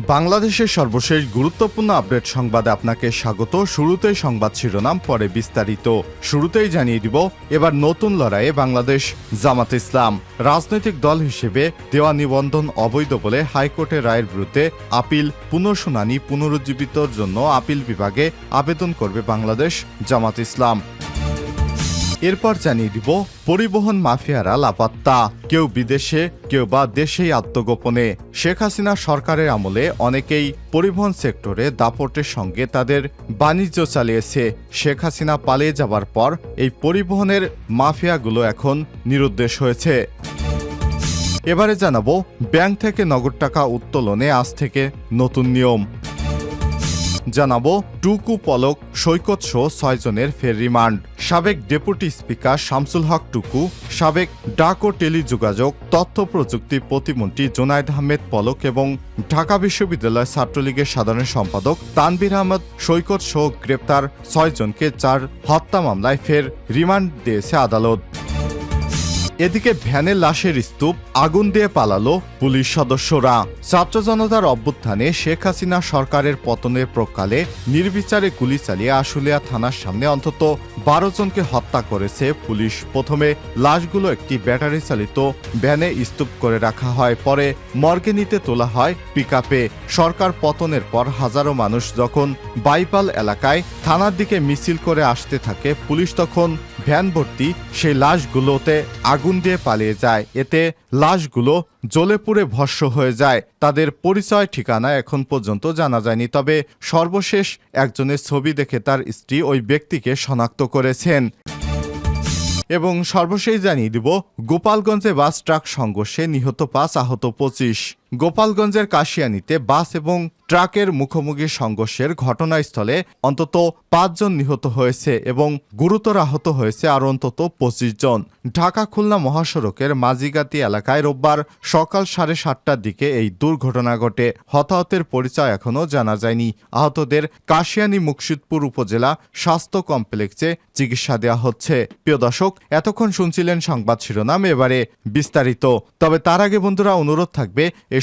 বাংলাদেশের সর্বশেষ গুরুত্বপূর্ণ আপডেট সংবাদে আপনাকে স্বাগত। শুরুতেই সংবাদ শিরোনাম, পরে বিস্তারিত। শুরুতেই জানিয়ে দিব, এবার নতুন লড়াইয়ে বাংলাদেশ জামাত ইসলাম। রাজনৈতিক দল হিসেবে দেওয়া নিবন্ধন অবৈধ বলে হাইকোর্টের রায়ের বিরুদ্ধে আপিল, পুনঃশুনানি, পুনরুজ্জীবিতর জন্য আপিল বিভাগে আবেদন করবে বাংলাদেশ জামাত ইসলাম। এরপর জানিয়ে দিব, পরিবহন মাফিয়ারা লাপাত্তা। কেউ বিদেশে, কেউ বা দেশেই আত্মগোপনে। শেখ হাসিনা সরকারের আমলে অনেকেই পরিবহন সেক্টরে দাপটের সঙ্গে তাদের বাণিজ্য চালিয়েছে। শেখ হাসিনা পালিয়ে যাবার পর এই পরিবহনের মাফিয়াগুলো এখন নিরুদ্দেশ হয়েছে। এবারে জানাব, ব্যাংক থেকে নগদ টাকা উত্তোলনে আজ থেকে নতুন নিয়ম। জানাব টুকু পলক সৈকত সহ ছয়জনের ফের রিমান্ড। সাবেক ডেপুটি স্পিকার শামসুল হক টুকু, সাবেক ডাক ও টেলিযোগাযোগ, তথ্য প্রযুক্তি প্রতিমন্ত্রী জোনায়দ আহমেদ পলক এবং ঢাকা বিশ্ববিদ্যালয় ছাত্রলীগের সাধারণ সম্পাদক তানবির আহমদ সৈকত সহ গ্রেপ্তার ছয়জনকে চার হত্যা মামলায় ফের রিমান্ড দিয়েছে আদালত। এদিকে ভ্যানের লাশের স্তূপ আগুন দিয়ে পালালো পুলিশ সদস্যরা। ছাত্র জনতার অভ্যুত্থানে শেখ হাসিনা সরকারের পতনের প্রকালে নির্বিচারে গুলি চালিয়ে আশুলিয়া থানার সামনে অন্তত বারো জনকে হত্যা করেছে পুলিশ। প্রথমে লাশগুলো একটি ব্যাটারি চালিত ভ্যানে স্তূপ করে রাখা হয়, পরে মর্গে নিতে তোলা হয় পিকআপে। সরকার পতনের পর হাজারো মানুষ যখন বাইপাল এলাকায় থানার দিকে মিছিল করে আসতে থাকে, পুলিশ তখন ভ্যান ভর্তি, সেই লাশগুলোতে আগুন দিয়ে পালিয়ে যায়। এতে লাশগুলো জ্বলে পুড়ে ভস্য হয়ে যায়। তাদের পরিচয়, ঠিকানা এখন পর্যন্ত জানা যায়নি। তবে সর্বশেষ একজনের ছবি দেখে তার স্ত্রী ওই ব্যক্তিকে শনাক্ত করেছেন। এবং সর্বশেষ জানিয়ে দিব, গোপালগঞ্জে বাস ট্রাক সংঘর্ষে নিহত পাঁচ আহত পঁচিশ। গোপালগঞ্জের কাশিয়ানিতে বাস এবং ট্রাকের মুখোমুখি সংঘর্ষের ঘটনাস্থলে অন্তত পাঁচজন নিহত হয়েছে এবং গুরুতর আহত হয়েছে আর অন্তত পঁচিশ জন। ঢাকা খুলনা মহাসড়কের মাঝিগাতি এলাকায় রোববার সকাল সাড়ে সাতটার দিকে এই দুর্ঘটনা ঘটে। হতাহতের পরিচয় এখনও জানা যায়নি। আহতদের কাশিয়ানি মুকসিদপুর উপজেলা স্বাস্থ্য কমপ্লেক্সে চিকিৎসা দেওয়া হচ্ছে। প্রিয় দর্শক, এতক্ষণ শুনছিলেন সংবাদ শিরোনাম, এবারে বিস্তারিত। তবে তার আগে বন্ধুরা, অনুরোধ থাকবে এই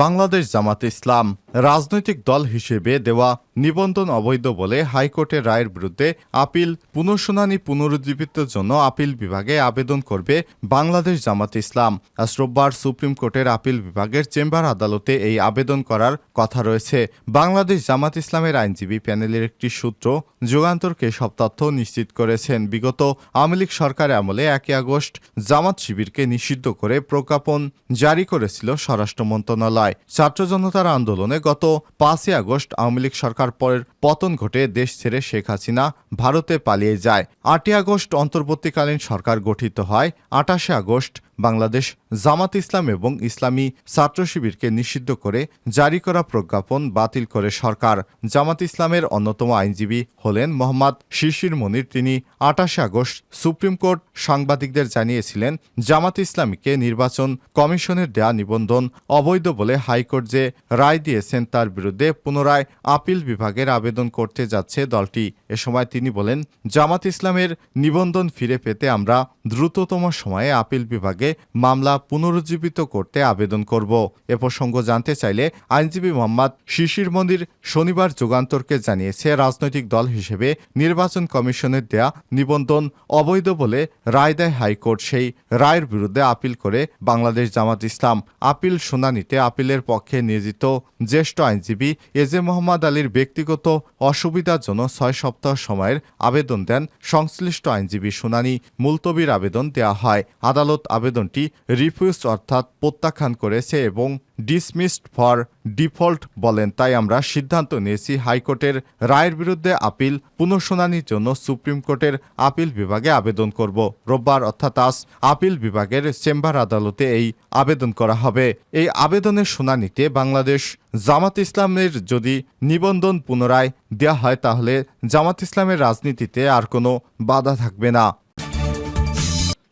বাংলাদেশ জামাত ইসলাম রাজনৈতিক দল হিসেবে দেওয়া নিবন্ধন অবৈধ বলে হাইকোর্টের রায়ের বিরুদ্ধে আপিল, পুনঃশুনানি পুনরুজ্জীবিতের জন্য আপিল বিভাগে আবেদন করবে বাংলাদেশ জামাত ইসলাম। আজ রোববার সুপ্রিম কোর্টের আপিল বিভাগের চেম্বার আদালতে এই আবেদন করার কথা রয়েছে। বাংলাদেশ জামাত ইসলামের আইনজীবী প্যানেলের একটি সূত্র যুগান্তরকে সব তথ্য নিশ্চিত করেছেন। বিগত আওয়ামী লীগ সরকারের আমলে একই আগস্ট জামাত শিবিরকে নিষিদ্ধ করে প্রজ্ঞাপন জারি করেছিল স্বরাষ্ট্র মন্ত্রণালয়। ছাত্র জনতার আন্দোলনে গত পাঁচই আগস্ট আওয়ামী লীগ সরকার পরের পতন ঘটে দেশ ছেড়ে শেখ হাসিনা ভারতে পালিয়ে যায়। আটই আগস্ট অন্তর্বর্তীকালীন সরকার গঠিত হয়। আটাশে আগস্ট বাংলাদেশ জামাত ইসলাম এবং ইসলামী ছাত্র শিবিরকে নিষিদ্ধ করে জারি করা প্রজ্ঞাপন বাতিল করে সরকার। জামাত ইসলামের অন্যতম আইনজীবী হলেন মোহাম্মদ শিশির মনির। তিনি আটাশে আগস্ট সুপ্রিম কোর্ট সাংবাদিকদের জানিয়েছিলেন, জামাত ইসলামীকে নির্বাচন কমিশনের দেয়া নিবন্ধন অবৈধ বলে হাইকোর্ট যে রায় দিয়েছেন তার বিরুদ্ধে পুনরায় আপিল বিভাগের আবেদন করতে যাচ্ছে দলটি। এ সময় তিনি বলেন, জামাত ইসলামের নিবন্ধন ফিরে পেতে আমরা দ্রুততম সময়ে আপিল বিভাগে মামলা পুনরুজ্জীবিত করতে আবেদন করব। এ প্রসঙ্গ জানতে চাইলে আইনজীবী মোহাম্মদ শিশির মন্দির শনিবার যুগান্তরকে জানিয়েছে, রাজনৈতিক দল হিসেবে নির্বাচন কমিশনের দেয়া নিবন্ধন অবৈধ বলে রায় দেয় হাইকোর্ট। সেই রায়ের বিরুদ্ধে আপিল করে বাংলাদেশ জামাত ইসলাম। আপিল শুনানিতে আপিলের পক্ষে নিয়োজিত জ্যেষ্ঠ আইনজীবী এজে মোহাম্মদ আলীর ব্যক্তিগত অসুবিধার জন্য ছয় সপ্তাহ সময়ের আবেদন দেন সংশ্লিষ্ট আইনজীবী শুনানি মুলতবির আবেদন দেয়া হয়। আদালত আবেদনটি রিফিউজ অর্থাৎ প্রত্যাখ্যান করেছে এবং ডিসমিসড ফর ডিফল্ট বলেন, তাই আমরা সিদ্ধান্ত নিয়েছি হাইকোর্টের রায়ের বিরুদ্ধে আপিল, পুনঃশুনানির জন্য সুপ্রিম কোর্টের আপিল বিভাগে আবেদন করব। রোববার অর্থাৎ আজ আপিল বিভাগের চেম্বার আদালতে এই আবেদন করা হবে। এই আবেদনের শুনানিতে বাংলাদেশ জামাত ইসলামের যদি নিবন্ধন পুনরায় দেওয়া হয়, তাহলে জামাত ইসলামের রাজনীতিতে আর কোনো বাধা থাকবে না।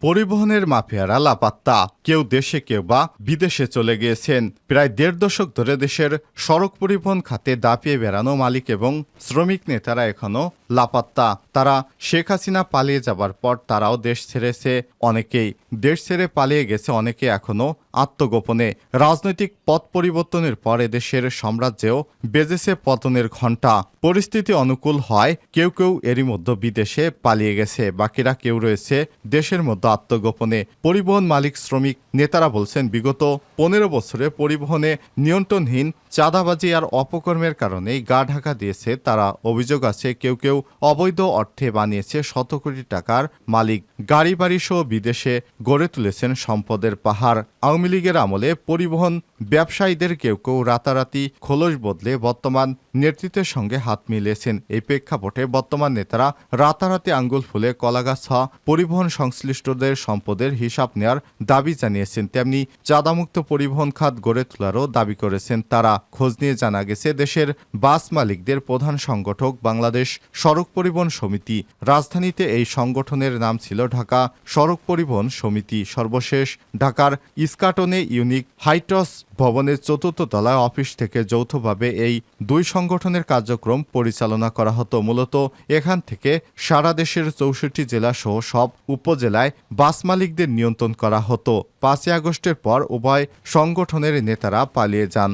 পরিবহনের মাফিয়ারা লাপাত্তা। কেউ দেশে, কেউ বা বিদেশে চলে গিয়েছেন। প্রায় দেড় দশক ধরে দেশের সড়ক পরিবহন খাতে দাপিয়ে বেড়ানো মালিক এবং শ্রমিক নেতারা এখনও লাপাত্তা। তারা শেখ হাসিনা পালিয়ে যাবার পর তারাও দেশ ছেড়েছে অনেকেই। দেশ ছেড়ে পালিয়ে গেছে অনেকে এখনও আত্মগোপনে। রাজনৈতিক পথ পরিবর্তনের পর দেশের সাম্রাজ্যেও বেজেছে পতনের ঘণ্টা। পরিস্থিতি অনুকূল হয়। কেউ কেউ এরই মধ্যে বিদেশে পালিয়ে গেছে। বাকিরা কেউ রয়েছে দেশের মধ্যে আত্মগোপনে পরিবহন মালিক শ্রমিক নেতারা বলছেন বিগত পনেরো বছরে পরিবহনে নিয়ন্ত্রণহীন চাঁদাবাজি আর অপকর্মের কারণেই গা ঢাকা দিয়েছে তারা। অভিযোগ আছে, কেউ কেউ অবৈধ অর্থে বানিয়েছে শত কোটি টাকার মালিক। গাড়ি বাড়ি সহ বিদেশে গড়ে তুলেছেন সম্পদের পাহাড়। আওয়ামী লীগের আমলে পরিবহন ব্যবসায়ীদের কেউ কেউ রাতারাতি খোলস বদলে বর্তমান নেতৃত্বের সঙ্গে হাত মিলিয়েছেন। এই প্রেক্ষাপটে বর্তমান নেতারা রাতারাতি আঙ্গুল ফুলে কলাগাছ পরিবহন সংশ্লিষ্টদের সম্পদের হিসাব নেয়ার দাবি জানিয়েছেন। তেমনি চাঁদামুক্ত পরিবহন খাত গড়ে তোলারও দাবি করেছেন তারা। খোঁজ নিয়ে জানা গেছে, দেশের বাস মালিকদের প্রধান সংগঠক বাংলাদেশ সড়ক পরিবহন সমিতি। রাজধানীতে এই সংগঠনের নাম ছিল ঢাকা সড়ক পরিবহন সমিতি। সর্বশেষ ঢাকার ইস্কাটনে ইউনিক হাইটস ভবনের চতুর্থ তলায় অফিস থেকে যৌথভাবে এই দুই সংগঠনের কার্যক্রম পরিচালনা করা হতো। মূলত এখান থেকে সারা দেশের চৌষট্টি জেলা সহ সব উপজেলায় বাস মালিকদের নিয়ন্ত্রণ করা হতো। পাঁচই আগস্টের পর উভয় সংগঠনের নেতারা পালিয়ে যান।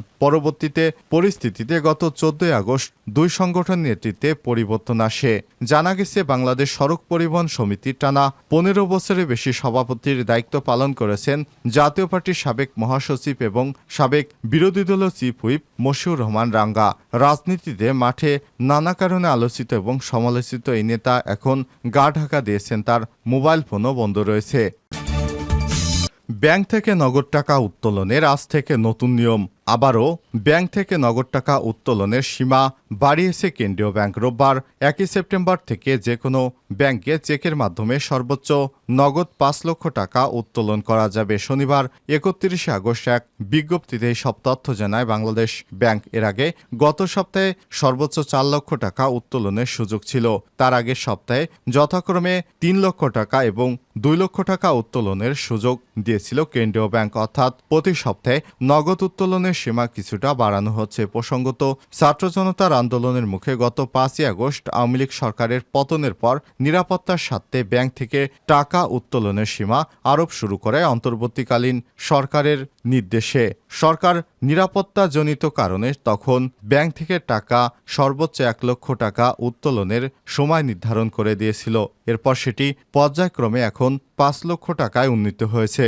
পরবর্তীতে পরিস্থিতিতে গত চোদ্দই আগস্ট দুই সংগঠন নেতৃত্বে পরিবর্তন আসে। জানা গেছে, বাংলাদেশ সড়ক পরিবহন সমিতির টানা পনেরো বছরের বেশি সভাপতির দায়িত্ব পালন করেছেন জাতীয় পার্টির সাবেক মহাসচিব এবং সাবেক বিরোধী দলীয় চিফ হুইপ মশিউর রহমান রাঙ্গা। রাজনীতিতে মাঠে নানা কারণে আলোচিত এবং সমালোচিত এই নেতা এখন গা ঢাকা দিয়েছেন, তার মোবাইল ফোনও বন্ধ রয়েছে। ব্যাংক থেকে নগদ টাকা উত্তোলনের আজ থেকে নতুন নিয়ম। আবারও ব্যাংক থেকে নগদ টাকা উত্তোলনের সীমা বাড়িয়েছে কেন্দ্রীয় ব্যাংক। রোববার একই সেপ্টেম্বর থেকে যে কোনো ব্যাংকে চেকের মাধ্যমে সর্বোচ্চ নগদ পাঁচ লক্ষ টাকা উত্তোলন করা যাবে। শনিবার একত্রিশে আগস্ট এক বিজ্ঞপ্তিতে সব তথ্য জানায় বাংলাদেশ ব্যাংক। এর আগে গত সপ্তাহে সর্বোচ্চ চার লক্ষ টাকা উত্তোলনের সুযোগ ছিল। তার আগের সপ্তাহে যথাক্রমে তিন লক্ষ টাকা এবং দুই লক্ষ টাকা উত্তোলনের সুযোগ দিয়েছিল কেন্দ্রীয় ব্যাংক। অর্থাৎ প্রতি সপ্তাহে নগদ উত্তোলনের সীমা কিছুটা বাড়ানো হচ্ছে। প্রসঙ্গত ছাত্র জনতার আন্দোলনের মুখে গত পাঁচই আগস্ট আওয়ামী লীগ সরকারের পতনের পর নিরাপত্তার স্বার্থে ব্যাংক থেকে টাকা উত্তোলনের সীমা আরোপ শুরু করে অন্তর্বর্তীকালীন সরকারের নির্দেশে। সরকার নিরাপত্তাজনিত কারণে তখন ব্যাংক থেকে টাকা, সর্বোচ্চ এক লক্ষ টাকা উত্তোলনের সময় নির্ধারণ করে দিয়েছিল। এরপর সেটি পর্যায়ক্রমে এখন পাঁচ লক্ষ টাকায় উন্নীত হয়েছে।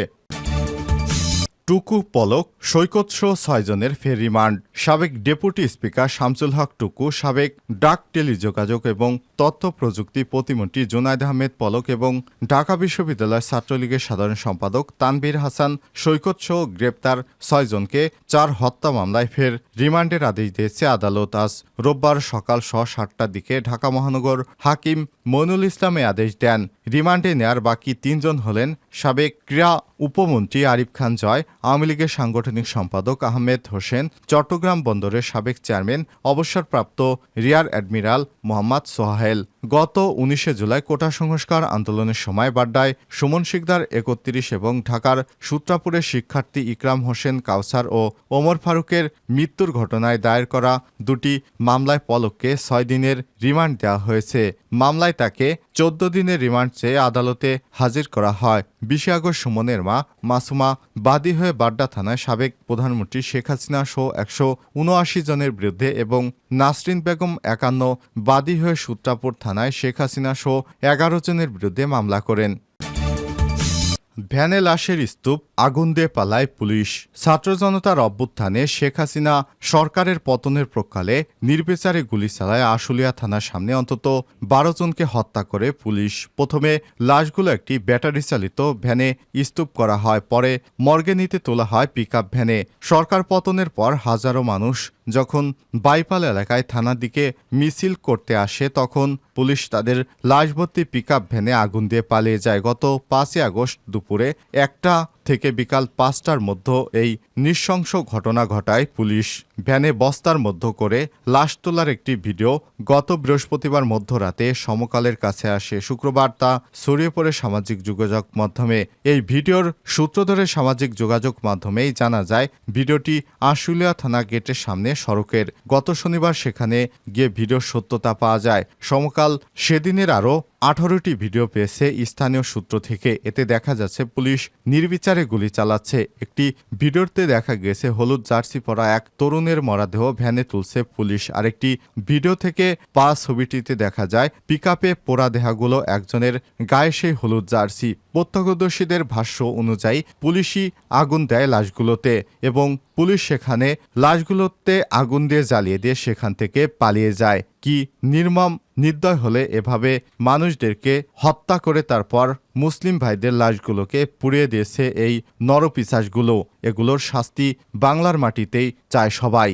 টুকু পলক সৈকত সহ ছয়জনের ফের রিমান্ড। সাবেক ডেপুটি স্পিকার শামসুল হক টুকু, সাবেক ডাক টেলিযোগাযোগ এবং তথ্য প্রযুক্তি প্রতিমন্ত্রী জুনায়দ আহমেদ পলক এবং ঢাকা বিশ্ববিদ্যালয় ছাত্রলীগের সাধারণ সম্পাদক তানভীর হাসান সৈকত সহ গ্রেপ্তার ছয়জনকে চার হত্যা মামলায় ফের রিমান্ডের আদেশ দিয়েছে আদালত। আজ রোববার সকাল ছ সাতটার দিকে ঢাকা মহানগর হাকিম মইনুল ইসলামে আদেশ দেন। রিমান্ডে নেয়ার বাকি তিনজন হলেন সাবেক ক্রীড়া উপমন্ত্রী আরিফ খান জয় আওয়ামী লীগের সাংগঠনিক সম্পাদক আহমেদ হোসেন, চট্টগ্রাম বন্দরের সাবেক চেয়ারম্যান, অবসরপ্রাপ্ত রিয়ার অ্যাডমিরাল মোহাম্মদ সোহাহেল। গত উনিশে জুলাই কোটা সংস্কার আন্দোলনের সময় বাড্ডায় সুমন শিকদার একত্রিশ এবং ঢাকার সূত্রাপুরের শিক্ষার্থী ইকরাম হোসেন কাউসার ও ওমর ফারুকের মৃত্যুর ঘটনায় দায়ের করা দুটি মামলায় পলককে ছয় দিনের রিমান্ড দেওয়া হয়েছে। মামলায় তাকে চোদ্দ দিনের রিমান্ড চেয়ে আদালতে হাজির করা হয়। বিশে আগস্ট সুমনের মা মাসুমা বাদী হয়ে বাড্ডা থানায় সাবেক প্রধানমন্ত্রী শেখ হাসিনা সহ একশো উনআশি জনের বিরুদ্ধে এবং নাসরিন বেগম একান্ন বাদী হয়ে সূত্রাপুর থানায় শেখ হাসিনা সহ এগারো জনের বিরুদ্ধে মামলা করেন। ভ্যানে লাশের স্তূপ আগুন দিয়ে পালায় পুলিশ। ছাত্র জনতার অভ্যুত্থানে শেখ হাসিনা সরকারের পতনের প্রকালে নির্বিচারে গুলি চালায় আশুলিয়া থানার সামনে অন্তত বারো জনকে হত্যা করে পুলিশ। প্রথমে লাশগুলো একটি ব্যাটারি চালিত ভ্যানে স্তূপ করা হয়, পরে মর্গে নিতে তোলা হয় পিক ভ্যানে। সরকার পতনের পর হাজারো মানুষ যখন বাইপাল এলাকায় থানার দিকে মিছিল করতে আসে, তখন পুলিশ তাদের লাশভর্তি পিক ভ্যানে আগুন দিয়ে পালিয়ে যায়। গত পাঁচই আগস্ট দুপুরে একটা থেকে বিকাল পাঁচটার মধ্যে এই নৃশংস ঘটনা ঘটায় পুলিশ। ভ্যানে বস্তার মধ্য করে লাশ তোলার একটি ভিডিও গত বৃহস্পতিবার মধ্যরাতে সমকালের কাছে আসে। শুক্রবার তা ছড়িয়ে পড়ে সামাজিক যোগাযোগ মাধ্যমে। এই ভিডিওর সূত্র ধরে সামাজিক যোগাযোগ মাধ্যমেই জানা যায়, ভিডিওটি আশুলিয়া থানা গেটের সামনে সড়কের। গত শনিবার সেখানে গিয়ে ভিডিওর সত্যতা পাওয়া যায়। সমকাল সেদিনের আরও আঠারোটি ভিডিও পেয়েছে। স্থানীয় সূত্র থেকে এতে দেখা যাচ্ছে, পুলিশ নির্বিচারে গুলি চালাচ্ছে। একটি ভিডিওতে দেখা গেছে, হলুদ জার্সি পরা এক তরুণের মরাদেহ ভ্যানে তুলছে পুলিশ। আরেকটি ভিডিও থেকে পা ছবিটিতে দেখা যায় পিক আপে পোড়া দেহাগুলো একজনের গায়ে সেই হলুদ জার্সি। প্রত্যক্ষদর্শীদের ভাষ্য অনুযায়ী, পুলিশই আগুন দেয় লাশগুলোতে এবং পুলিশ সেখানে লাশগুলোতে আগুন দিয়ে জ্বালিয়ে দিয়ে সেখান থেকে পালিয়ে যায়। কি নির্মম নির্দয় হলে এভাবে মানুষদেরকে হত্যা করে তারপর মুসলিম ভাইদের লাশগুলোকে পুড়িয়ে দিয়েছে এই নরপিসাসগুলো। এগুলোর শাস্তি বাংলার মাটিতেই চায় সবাই।